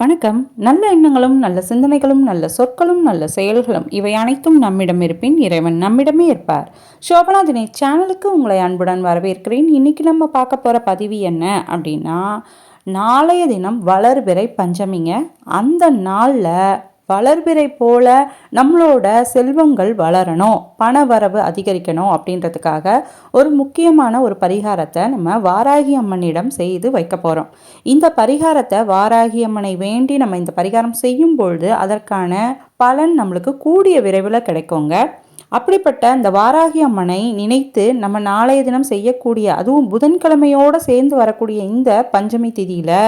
வணக்கம். நல்ல எண்ணங்களும் நல்ல சிந்தனைகளும் நல்ல சொற்களும் நல்ல செயல்களும் இவை அனைத்தும் நம்மிடம் இருப்பின் இறைவன் நம்மிடமே இருப்பார். சோபனா தினேஷ் சேனலுக்கு உங்களை அன்புடன் வரவேற்கிறேன். இன்னைக்கு நம்ம பார்க்க போகிற பதிவு என்ன அப்படின்னா நாளைய தினம் வளர்பிறை பஞ்சமிங்க. அந்த நாளில் வளர்பிறை போல நம்மளோட செல்வங்கள் வளரணும் பண வரவு அதிகரிக்கணும் அப்படின்றதுக்காக ஒரு முக்கியமான ஒரு பரிகாரத்தை நம்ம வாராகி அம்மனிடம் செய்து வைக்க போகிறோம் இந்த பரிகாரத்தை வாராகி அம்மனை வேண்டி நம்ம இந்த பரிகாரம் செய்யும் பொழுது அதற்கான பலன் நம்மளுக்கு கூடிய விரைவில் கிடைக்குங்க. அப்படிப்பட்ட இந்த வாராகி அம்மனை நினைத்து நம்ம நாளைய தினம் செய்யக்கூடிய அதுவும் புதன்கிழமையோடு சேர்ந்து வரக்கூடிய இந்த பஞ்சமி திதியில்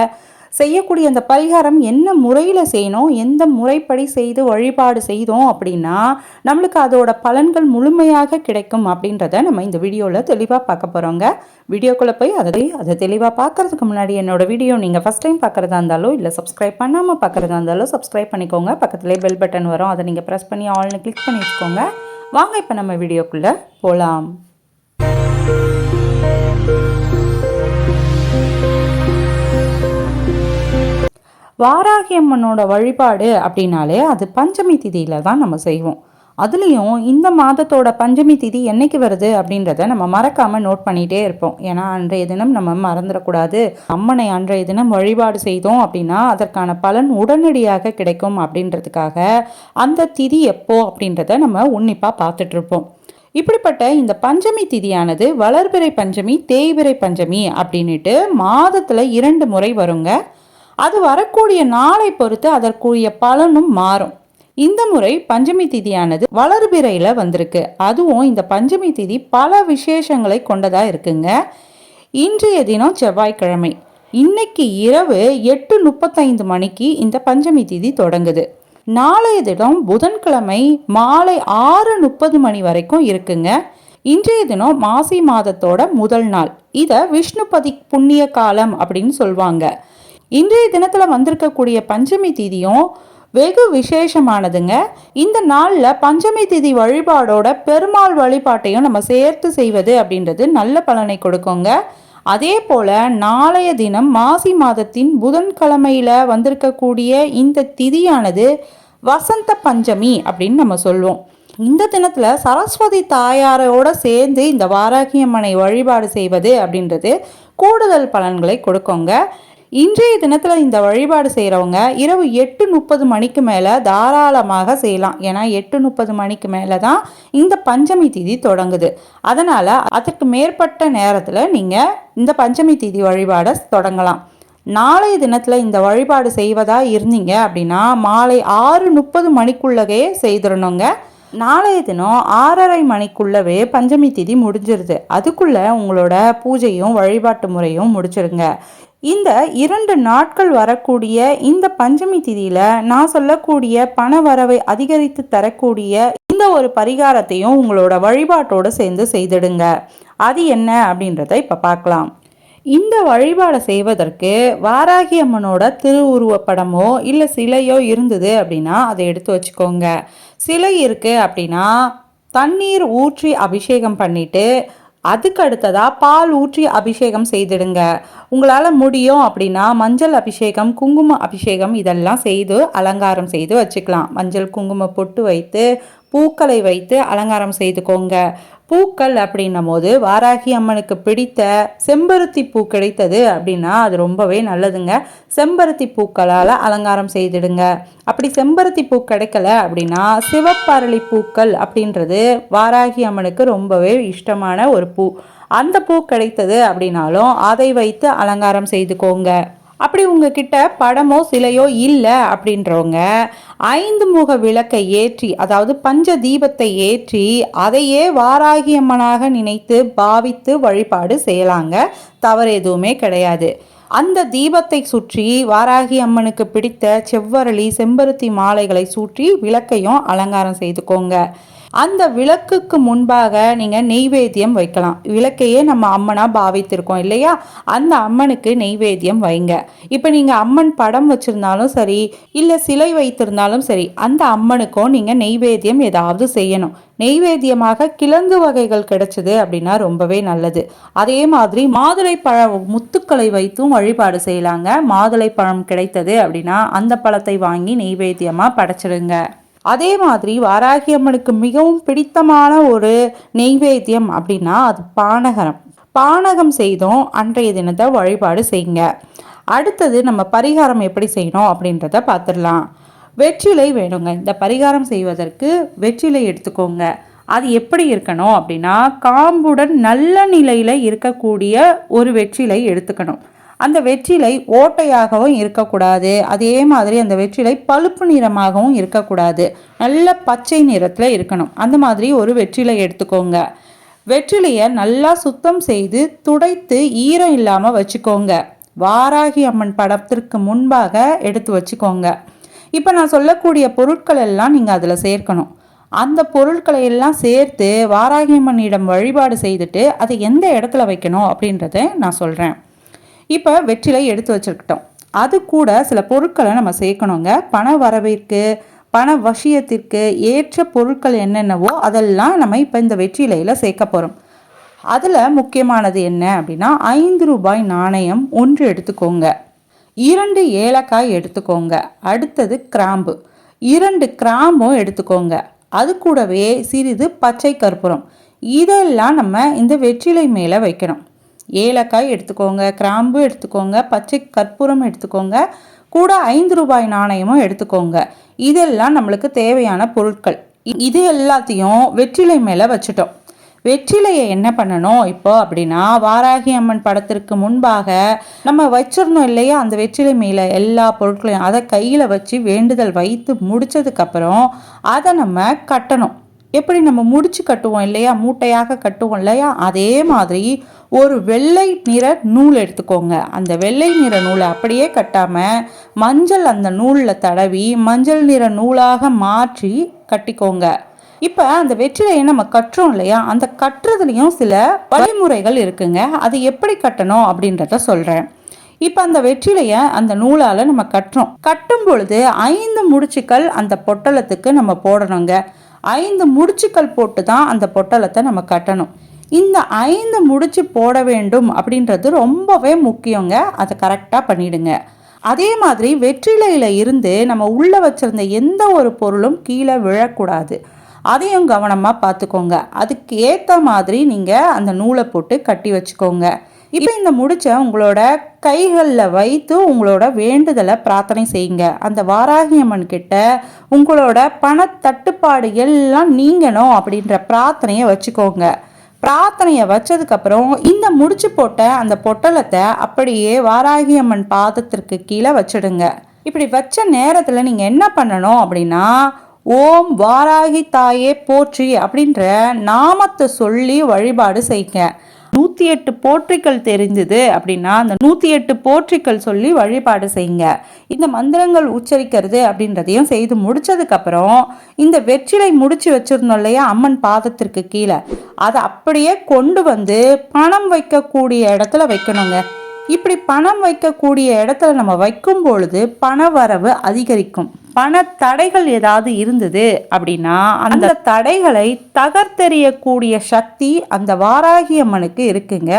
செய்யக்கூடிய அந்த பரிகாரம் என்ன முறையில் செய்யணும் எந்த முறைப்படி செய்து வழிபாடு செய்தோம் அப்படின்னா நம்மளுக்கு அதோட பலன்கள் முழுமையாக கிடைக்கும் அப்படின்றத நம்ம இந்த வீடியோவில் தெளிவாக பார்க்க போகிறோங்க வீடியோக்குள்ளே போய் அதை அதை தெளிவாக பார்க்குறதுக்கு முன்னாடி என்னோட வீடியோ நீங்கள் ஃபஸ்ட் டைம் பார்க்குறதா இருந்தாலும் இல்லை சப்ஸ்கிரைப் பண்ணாமல் பார்க்குறதா இருந்தாலும் சப்ஸ்கிரைப் பண்ணிக்கோங்க. பக்கத்துலேயே பெல் பட்டன் வரும். அதை நீங்கள் ப்ரெஸ் பண்ணி ஆல்னு கிளிக் பண்ணி வச்சுக்கோங்க. வாங்க இப்போ நம்ம வீடியோக்குள்ளே போகலாம் வாராகி அம்மனோட வழிபாடு அப்படின்னாலே அது பஞ்சமி திதியில் தான் நம்ம செய்வோம். அதுலேயும் இந்த மாதத்தோட பஞ்சமி திதி என்னைக்கு வருது அப்படின்றத நம்ம மறக்காமல் நோட் பண்ணிகிட்டே இருப்போம். ஏன்னா அன்றைய தினம் நம்ம மறந்துடக்கூடாது. அம்மனை அன்றைய தினம் வழிபாடு செய்தோம் அப்படின்னா அதற்கான பலன் உடனடியாக கிடைக்கும் அப்படின்றதுக்காக அந்த திதி எப்போ அப்படின்றத நம்ம உன்னிப்பாக பார்த்துட்ருப்போம் இப்படிப்பட்ட இந்த பஞ்சமி திதியானது வளர்பிறை பஞ்சமி தேய்பிறை பஞ்சமி அப்படின்ட்டு மாதத்தில் இரண்டு முறை வருங்க. அது வரக்கூடிய நாளை பொறுத்து அதற்குரிய பலனும் மாறும். இந்த முறை பஞ்சமி திதியானது வளர்பிறையில் வந்திருக்கு. அதுவும் இந்த பஞ்சமி திதி பல விசேஷங்களை கொண்டதா இருக்குங்க. இன்றைய தினம் செவ்வாய்க்கிழமை. இன்னைக்கு இரவு எட்டு முப்பத்தைந்து மணிக்கு இந்த பஞ்சமி திதி தொடங்குது. நாளைய தினம் புதன்கிழமை மாலை ஆறு முப்பது மணி வரைக்கும் இருக்குங்க. இன்றைய தினம் மாசி மாதத்தோட முதல் நாள். இதை விஷ்ணுபதி புண்ணிய காலம் அப்படின்னு சொல்லுவாங்க இன்றைய தினத்தில் வந்திருக்கக்கூடிய பஞ்சமி தீதியும் வெகு விசேஷமானதுங்க. இந்த நாளில் பஞ்சமி திதி வழிபாடோட பெருமாள் வழிபாட்டையும் நம்ம சேர்த்து செய்வது அப்படின்றது நல்ல பலனை கொடுக்குங்க. அதே போல் நாளைய தினம் மாசி மாதத்தின் புதன்கிழமையில் வந்திருக்கக்கூடிய இந்த திதியானது வசந்த பஞ்சமி அப்படின்னு நம்ம சொல்லுவோம் இந்த தினத்தில் சரஸ்வதி தாயாரோட சேர்ந்து இந்த வாராகியம்மனை வழிபாடு செய்வது அப்படின்றது கூடுதல் பலன்களை கொடுக்குங்க. இன்றைய தினத்தில் இந்த வழிபாடு செய்கிறவங்க இரவு எட்டு முப்பது மணிக்கு மேலே தாராளமாக செய்யலாம். ஏன்னா எட்டு முப்பது மணிக்கு மேலே தான் இந்த பஞ்சமி திதி தொடங்குது. அதனால் அதற்கு மேற்பட்ட நேரத்தில் நீங்கள் இந்த பஞ்சமி திதி வழிபாடை தொடங்கலாம். நாளைய தினத்தில் இந்த வழிபாடு செய்வதா இருந்தீங்க அப்படின்னா மாலை ஆறு முப்பது மணிக்குள்ளவே செய்திடணுங்க. நாளைய தினம் ஆறரை மணிக்குள்ளவே பஞ்சமி திதி முடிஞ்சிருது. அதுக்குள்ளே உங்களோட பூஜையும் வழிபாட்டு முறையும் முடிச்சிருங்க. இந்த இரண்டு நாட்கள் வரக்கூடிய இந்த பஞ்சமி திதியில நான் சொல்லக்கூடிய பண வரவை அதிகரித்து தரக்கூடிய இந்த ஒரு பரிகாரத்தையும் உங்களோட வழிபாட்டோடு சேர்ந்து செய்திடுங்க. அது என்ன அப்படின்றத இப்போ பார்க்கலாம். இந்த வழிபாடை செய்வதற்கு வாராகி அம்மனோட திருவுருவப்படமோ இல்லை சிலையோ இருந்தது அப்படின்னா அதை எடுத்து வச்சுக்கோங்க. சிலை இருக்குது அப்படின்னா தண்ணீர் ஊற்றி அபிஷேகம் பண்ணிவிட்டு அதுக்கு அடுத்ததாக பால் ஊற்றி அபிஷேகம் செய்திடுங்க. உங்களால் முடியும் அப்படின்னா மஞ்சள் அபிஷேகம் குங்கும அபிஷேகம் இதெல்லாம் செய்து அலங்காரம் செய்து வச்சுக்கலாம். மஞ்சள் குங்கும பொட்டு வைத்து பூக்களை வைத்து அலங்காரம் செய்துக்கோங்க. பூக்கள் அப்படின்னும் போது வாராகி அம்மனுக்கு பிடித்த செம்பருத்தி பூ கிடைத்தது அப்படின்னா அது ரொம்பவே நல்லதுங்க. செம்பருத்தி பூக்களால் அலங்காரம் செய்திடுங்க. அப்படி செம்பருத்தி பூ கிடைக்கல அப்படின்னா சிவப்பரளி பூக்கள் அப்படின்றது வாராகி அம்மனுக்கு ரொம்பவே இஷ்டமான ஒரு பூ. அந்த பூ கிடைத்தது அப்படின்னாலும் அதை வைத்து அலங்காரம் செய்துக்கோங்க. அப்படி உங்ககிட்ட படமோ சிலையோ இல்லை அப்படின்றவங்க ஐந்து முக விளக்கை ஏற்றி அதாவது பஞ்ச தீபத்தை ஏற்றி அதையே வாராகியம்மனாக நினைத்து பாவித்து வழிபாடு செய்யலாங்க. தவறு எதுவுமே கிடையாது. அந்த தீபத்தை சுற்றி வாராகி அம்மனுக்கு பிடித்த செவ்வரளி செம்பருத்தி மாலைகளை சுற்றி விளக்கையும் அலங்காரம் செய்துக்கோங்க. அந்த விளக்குக்கு முன்பாக நீங்கள் நெய்வேத்தியம் வைக்கலாம். விளக்கையே நம்ம அம்மனாக பாவித்திருக்கோம் இல்லையா? அந்த அம்மனுக்கு நெய்வேத்தியம் வைங்க. இப்போ நீங்கள் அம்மன் படம் வச்சுருந்தாலும் சரி இல்லை சிலை வைத்திருந்தாலும் சரி அந்த அம்மனுக்கும் நீங்கள் நெய்வேத்தியம் ஏதாவது செய்யணும். நெய்வேத்தியமாக கிழங்கு வகைகள் கிடைச்சது அப்படின்னா ரொம்பவே நல்லது. அதே மாதிரி மாதுளை பழ முத்துக்களை வைத்தும் வழிபாடு செய்யலாங்க. மாதுளை பழம் கிடைத்தது அப்படின்னா அந்த பழத்தை வாங்கி நெய்வேத்தியமாக படைச்சிடுங்க. அதே மாதிரி வாராகி அம்மனுக்கு மிகவும் பிடித்தமான ஒரு நெய்வேத்தியம் அப்படின்னா அது பானகரம் பானகம் செய்தும் அன்றைய தினத்தை வழிபாடு செய்யுங்க. அடுத்தது நம்ம பரிகாரம் எப்படி செய்யணும் அப்படின்றத பார்த்துடலாம். வெற்றிலை வேணுங்க. இந்த பரிகாரம் செய்வதற்கு வெற்றிலை எடுத்துக்கோங்க. அது எப்படி இருக்கணும் அப்படின்னா காம்புடன் நல்ல நிலையில் இருக்கக்கூடிய ஒரு வெற்றிலை எடுத்துக்கணும். அந்த வெற்றிலை ஓட்டையாகவும் இருக்கக்கூடாது. அதே மாதிரி அந்த வெற்றிலை பழுப்பு நிறமாகவும் இருக்கக்கூடாது. நல்ல பச்சை நிறத்தில் இருக்கணும். அந்த மாதிரி ஒரு வெற்றிலை எடுத்துக்கோங்க. வெற்றிலையை நல்லா சுத்தம் செய்து துடைத்து ஈரம் இல்லாமல் வச்சுக்கோங்க. வாராகி அம்மன் படத்திற்கு முன்பாக எடுத்து வச்சுக்கோங்க. இப்போ நான் சொல்லக்கூடிய பொருட்கள் எல்லாம் நீங்கள் அதில் சேர்க்கணும். அந்த பொருட்களை எல்லாம் சேர்த்து வாராகி அம்மனிடம் வழிபாடு செய்துட்டு அதை எந்த இடத்துல வைக்கணும் அப்படின்றத நான் சொல்கிறேன் இப்போ வெற்றிலை எடுத்து வச்சுருக்கிட்டோம். அது கூட சில பொருட்களை நம்ம சேர்க்கணுங்க. பண வரவிற்கு பண வசியத்திற்கு ஏற்ற பொருட்கள் என்னென்னவோ அதெல்லாம் நம்ம இப்போ இந்த வெற்றிலையில் சேர்க்க போகிறோம் அதில் முக்கியமானது என்ன அப்படின்னா ஐந்து ரூபாய் நாணயம் ஒன்று எடுத்துக்கோங்க. இரண்டு ஏலக்காய் எடுத்துக்கோங்க. அடுத்தது கிராம்பு. இரண்டு கிராம்பும் எடுத்துக்கோங்க. அது கூடவே சிறிது பச்சை கற்பூரம். இதெல்லாம் நம்ம இந்த வெற்றிலை மேலே வைக்கணும். ஏலக்காய் எடுத்துக்கோங்க கிராம்பு எடுத்துக்கோங்க பச்சை கற்பூரம் எடுத்துக்கோங்க கூட ஐந்து ரூபாய் நாணயமும் எடுத்துக்கோங்க. இதெல்லாம் நம்மளுக்கு தேவையான பொருட்கள். இது எல்லாத்தையும் வெற்றிலை மேலே வச்சுட்டோம். வெற்றிலையை என்ன பண்ணணும் இப்போ அப்படின்னா வாராகி அம்மன் படத்திற்கு முன்பாக நம்ம வச்சிடணும் இல்லையா அந்த வெற்றிலை மேலே எல்லா பொருட்களையும் அதை கையில் வச்சு வேண்டுதல் வைத்து முடித்ததுக்கப்புறம் அதை நம்ம கட்டணும். எப்படி நம்ம முடிச்சு கட்டுவோம் இல்லையா? மூட்டையாக கட்டுவோம் இல்லையா? அதே மாதிரி ஒரு வெள்ளை நிற நூல் எடுத்துக்கோங்க. அந்த வெள்ளை நிற நூலை அப்படியே கட்டாமல் மஞ்சள் அந்த நூலில் தடவி மஞ்சள் நிற நூலாக மாற்றி கட்டிக்கோங்க. இப்போ அந்த வெற்றிலையை நம்ம கட்டுறோம் இல்லையா? அந்த கட்டுறதுலையும் சில வழிமுறைகள் இருக்குங்க. அது எப்படி கட்டணும் அப்படின்றத சொல்கிறேன் இப்போ அந்த வெற்றிலையை அந்த நூலால் நம்ம கட்டுறோம். கட்டும் பொழுது ஐந்து முடிச்சுக்கள் அந்த பொட்டலத்துக்கு நம்ம போடணுங்க. ஐந்து முடிச்சுக்கள் போட்டு தான் அந்த பொட்டலத்தை நம்ம கட்டணும். இந்த ஐந்து முடிச்சு போட வேண்டும் அப்படின்றது ரொம்பவே முக்கியங்க. அதை கரெக்டாக பண்ணிடுங்க. அதே மாதிரி வெற்றிலையில் இருந்து நம்ம உள்ளே வச்சிருந்த எந்த ஒரு பொருளும் கீழே விழக்கூடாது. அதையும் கவனமாக பார்த்துக்கோங்க. அதுக்கு ஏற்ற மாதிரி நீங்கள் அந்த நூலை போட்டு கட்டி வச்சுக்கோங்க. இப்போ இந்த முடிச்ச உங்களோட கைகளில் வைத்து உங்களோட வேண்டுதலை பிரார்த்தனை செய்யுங்க. அந்த வாராகி அம்மன் கிட்ட உங்களோட பணத்தட்டுப்பாடு எல்லாம் நீங்கணும் அப்படின்ற பிரார்த்தனையை வச்சுக்கோங்க. பிரார்த்தனையை வச்சதுக்கப்புறம் இந்த முடிச்சு போட்ட அந்த பொட்டலத்தை அப்படியே வாராகி அம்மன் பாதத்திற்கு கீழே வச்சிடுங்க. இப்படி வச்ச நேரத்தில் நீங்கள் என்ன பண்ணணும் அப்படின்னா ஓம் வாராகி தாயே போற்றி அப்படின்ற நாமத்தை சொல்லி வழிபாடு செய்யுங்க. நூற்றி எட்டு போற்றிகள் தெரிஞ்சது அப்படின்னா அந்த நூற்றி எட்டு போற்றிகள் சொல்லி வழிபாடு செய்யுங்க. இந்த மந்திரங்கள் உச்சரிக்கிறது அப்படின்றதையும் செய்து முடிச்சதுக்கப்புறம் இந்த வெற்றிலை முடிச்சு வச்சிருந்தோம் இல்லையா அம்மன் பாதத்திற்கு கீழே அதை அப்படியே கொண்டு வந்து பணம் வைக்கக்கூடிய இடத்துல வைக்கணுங்க. இப்படி பணம் வைக்கக்கூடிய இடத்துல நம்ம வைக்கும் பொழுது பண வரவு அதிகரிக்கும். பண தடைகள் ஏதாவது இருந்தது அப்படின்னா அந்த தடைகளை தகர்த்தெறியக்கூடிய சக்தி அந்த வாராகி அம்மனுக்கு இருக்குங்க.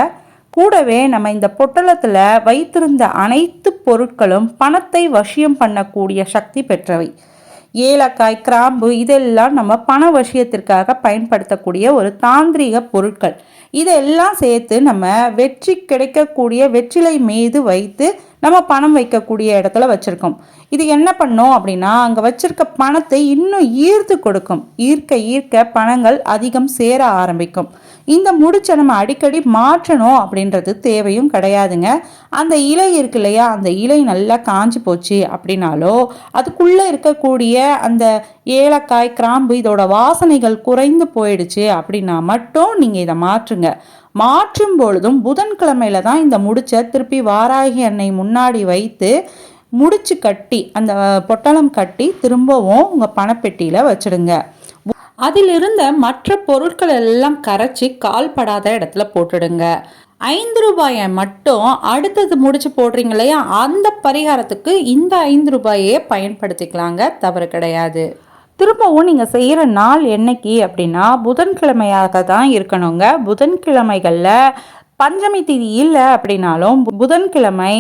கூடவே நம்ம இந்த பொட்டலத்தில் வைத்திருந்த அனைத்து பொருட்களும் பணத்தை வசியம் பண்ணக்கூடிய சக்தி பெற்றவை. ஏலக்காய் கிராம்பு இதெல்லாம் நம்ம பண வசியத்திற்காக பயன்படுத்தக்கூடிய ஒரு தாந்திரிக பொருட்கள். இதெல்லாம் சேர்த்து நம்ம வெற்றி கிடைக்கக்கூடிய வெற்றிலை மீது வைத்து நம்ம பணம் வைக்கக்கூடிய இடத்துல வச்சுருக்கோம். இது என்ன பண்ணோம் அப்படின்னா அங்கே வச்சிருக்க பணத்தை இன்னும் ஈர்த்து கொடுக்கும். ஈர்க்க ஈர்க்க பணங்கள் அதிகம் சேர ஆரம்பிக்கும். இந்த முடிச்சை நம்ம அடிக்கடி மாற்றணும் அப்படின்றது தேவையும் கிடையாதுங்க. அந்த இலை இருக்கு இல்லையா? அந்த இலை நல்லா காஞ்சி போச்சு அப்படின்னாலோ அதுக்குள்ளே இருக்கக்கூடிய அந்த ஏலக்காய் கிராம்பு இதோட வாசனைகள் குறைந்து போயிடுச்சு அப்படின்னா மட்டும் நீங்கள் இதை மாற்றுங்க. மாற்றும் பொழுதும் புதன்கிழமையில தான் இந்த முடிச்சை திருப்பி வாராகி அன்னை முன்னாடி வைத்து முடிச்சு கட்டி அந்த பொட்டலம் கட்டி திரும்பவும் உங்கள் பணப்பெட்டியில் வச்சுடுங்க. அதில் இருந்த மற்ற பொருட்கள் எல்லாம் கரைச்சி கால் படாத இடத்துல போட்டுடுங்க. ஐந்து ரூபாயை மட்டும் அடுத்தது முடிச்சு போடுறீங்க இல்லையா? அந்த பரிகாரத்துக்கு இந்த ஐந்து ரூபாயே பயன்படுத்திக்கலாங்க தவறு கிடையாது. திரும்பவும் நீங்கள் செய்கிற நாள் என்னைக்கு அப்படின்னா புதன்கிழமையாக தான் இருக்கணுங்க. புதன்கிழமைகளில் பஞ்சமி திதி இல்லை அப்படின்னாலும் புதன்கிழமை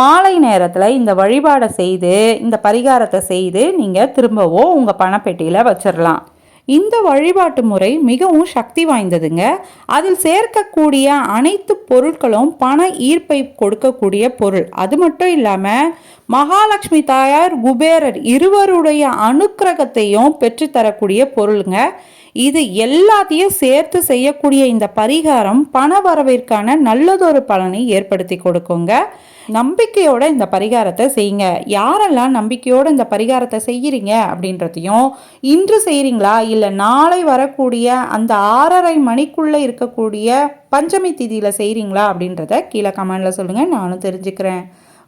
மாலை நேரத்தில் இந்த வழிபாடை செய்து இந்த பரிகாரத்தை செய்து நீங்கள் திரும்பவும் உங்கள் பணப்பெட்டியில் வச்சிடலாம் இந்த வழிபாட்டு முறை மிகவும் சக்தி வாய்ந்ததுங்க. அதில் சேர்க்கக்கூடிய அனைத்து பொருட்களும் பண ஈர்ப்பை கொடுக்கக்கூடிய பொருள். அது மட்டும் இல்லாமல் மகாலட்சுமி தாயார் குபேரர் இருவருடைய அனுக்கிரகத்தையும் பெற்றுத்தரக்கூடிய பொருளுங்க. இது எல்லாத்தையும் சேர்த்து செய்யக்கூடிய இந்த பரிகாரம் பண வரவிற்கான நல்லதொரு பலனை ஏற்படுத்தி கொடுக்குங்க. நம்பிக்கையோட இந்த பரிகாரத்தை செய்யுங்க. யாரெல்லாம் நம்பிக்கையோட இந்த பரிகாரத்தை செய்கிறீங்க அப்படின்றதையும் இன்று செய்கிறீங்களா இல்லை நாளை வரக்கூடிய அந்த ஆறரை மணிக்குள்ளே இருக்கக்கூடிய பஞ்சமி திதியில் செய்கிறீங்களா அப்படின்றத கீழே கமெண்டில் சொல்லுங்கள் நானும் தெரிஞ்சுக்கிறேன்.